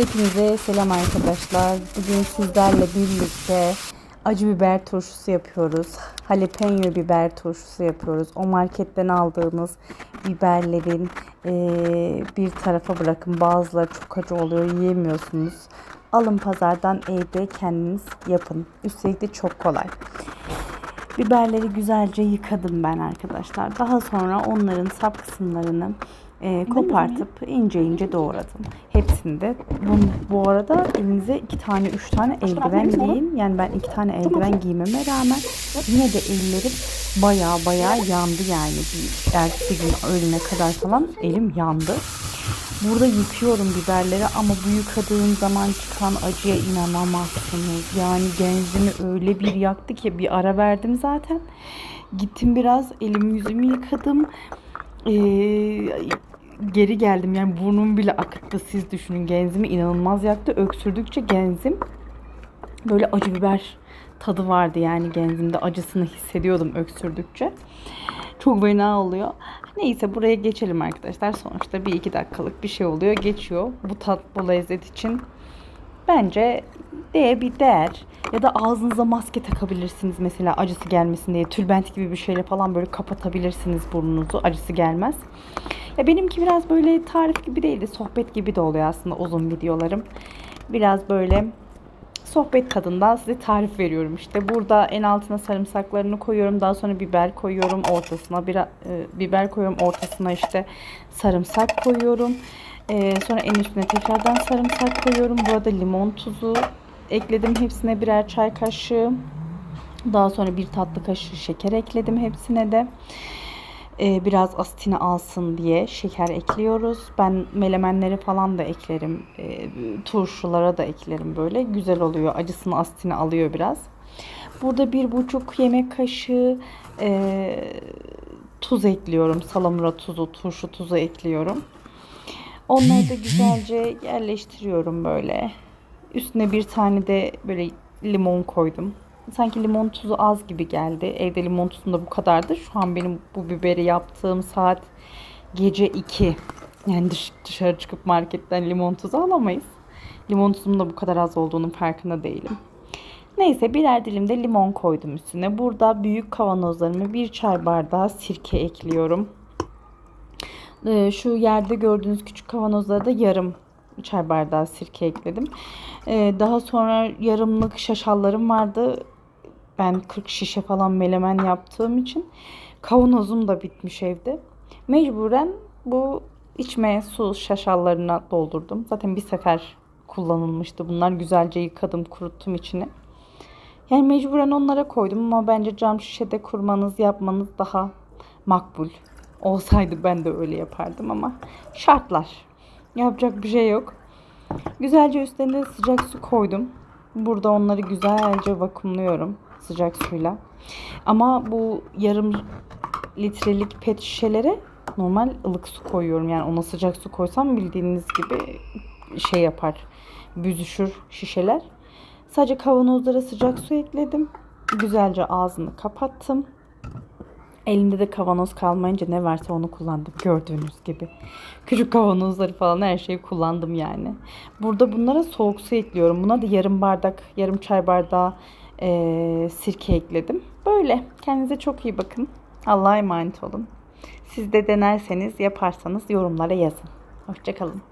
Hepinize selam arkadaşlar. Bugün sizlerle birlikte acı biber turşusu yapıyoruz. Jalapeno biber turşusu yapıyoruz. O marketten aldığınız biberlerin eee, bir tarafa bırakın. Bazıları çok acı oluyor, yiyemiyorsunuz. Alın pazardan evde kendiniz yapın. Üstelik de çok kolay. Biberleri güzelce yıkadım ben arkadaşlar. Daha sonra onların sap kısımlarını e, kopartıp ince ince doğradım. Hepsini de. Bu, bu arada elinize iki tane, üç tane eldiven giyin. Yani ben iki tane eldiven giymeme rağmen yine de ellerim baya baya yandı yani. Bir ertesi gün öğlene kadar falan elim yandı. Burada yıkıyorum biberleri ama bu yıkadığım zaman çıkan acıya inanamazsınız. Yani genzimi öyle bir yaktı ki bir ara verdim zaten. Gittim biraz elimi yüzümü yıkadım. Ee, geri geldim yani burnum bile akıttı siz düşünün genzimi inanılmaz yaktı. Öksürdükçe genzim böyle acı biber tadı vardı yani genzimde acısını hissediyordum öksürdükçe. Çok fena oluyor. Neyse buraya geçelim arkadaşlar. Sonuçta bir iki dakikalık bir şey oluyor. Geçiyor. Bu tat bu lezzet için bence değer bir değer. Ya da ağzınıza maske takabilirsiniz mesela acısı gelmesin diye. Tülbent gibi bir şeyle falan böyle kapatabilirsiniz burnunuzu. Acısı gelmez. Ya benimki biraz böyle tarif gibi değildi. Sohbet gibi de oluyor aslında uzun videolarım. Biraz böyle sohbet tadında size tarif veriyorum işte. Burada en altına sarımsaklarını koyuyorum. Daha sonra biber koyuyorum ortasına. Bir, e, biber koyuyorum ortasına işte sarımsak koyuyorum. E, sonra en üstüne tekrardan sarımsak koyuyorum. Burada limon tuzu ekledim hepsine birer çay kaşığı. Daha sonra bir tatlı kaşığı şeker ekledim hepsine de. Ee, biraz asitini alsın diye şeker ekliyoruz. Ben melemenleri falan da eklerim. Ee, turşulara da eklerim böyle. Güzel oluyor. Acısını asitini alıyor biraz. Burada bir buçuk yemek kaşığı e, tuz ekliyorum. Salamura tuzu, turşu tuzu ekliyorum. Onları da güzelce yerleştiriyorum böyle. Üstüne bir tane de böyle limon koydum. Sanki limon tuzu az gibi geldi. Evde limon tuzu da bu kadardı. Şu an benim bu biberi yaptığım saat gece 2. Yani dış, dışarı çıkıp marketten limon tuzu alamayız. Limon tuzunun da bu kadar az olduğunun farkında değilim. Neyse birer dilim de limon koydum üstüne. Burada büyük kavanozlarıma bir çay bardağı sirke ekliyorum. Ee, şu yerde gördüğünüz küçük kavanozlara da yarım çay bardağı sirke ekledim. Ee, daha sonra yarımlık şaşallarım vardı. Ben 40 şişe falan melemen yaptığım için kavanozum da bitmiş evde. Mecburen bu içme su şaşallarına doldurdum. Zaten bir sefer kullanılmıştı. Bunlar güzelce yıkadım, kuruttum içini. Yani mecburen onlara koydum ama bence cam şişede kurmanız, yapmanız daha makbul. Olsaydı ben de öyle yapardım ama şartlar. Yapacak bir şey yok. Güzelce üstlerine sıcak su koydum. Burada onları güzelce vakumluyorum sıcak suyla. Ama bu yarım litrelik pet şişelere normal ılık su koyuyorum. Yani ona sıcak su koysam bildiğiniz gibi şey yapar. Büzüşür şişeler. Sadece kavanozlara sıcak su ekledim. Güzelce ağzını kapattım. Elimde de kavanoz kalmayınca ne varsa onu kullandım gördüğünüz gibi. Küçük kavanozları falan her şeyi kullandım yani. Burada bunlara soğuk su ekliyorum. Buna da yarım bardak, yarım çay bardağı e, sirke ekledim. Böyle. Kendinize çok iyi bakın. Allah'a emanet olun. Siz de denerseniz, yaparsanız yorumlara yazın. Hoşçakalın.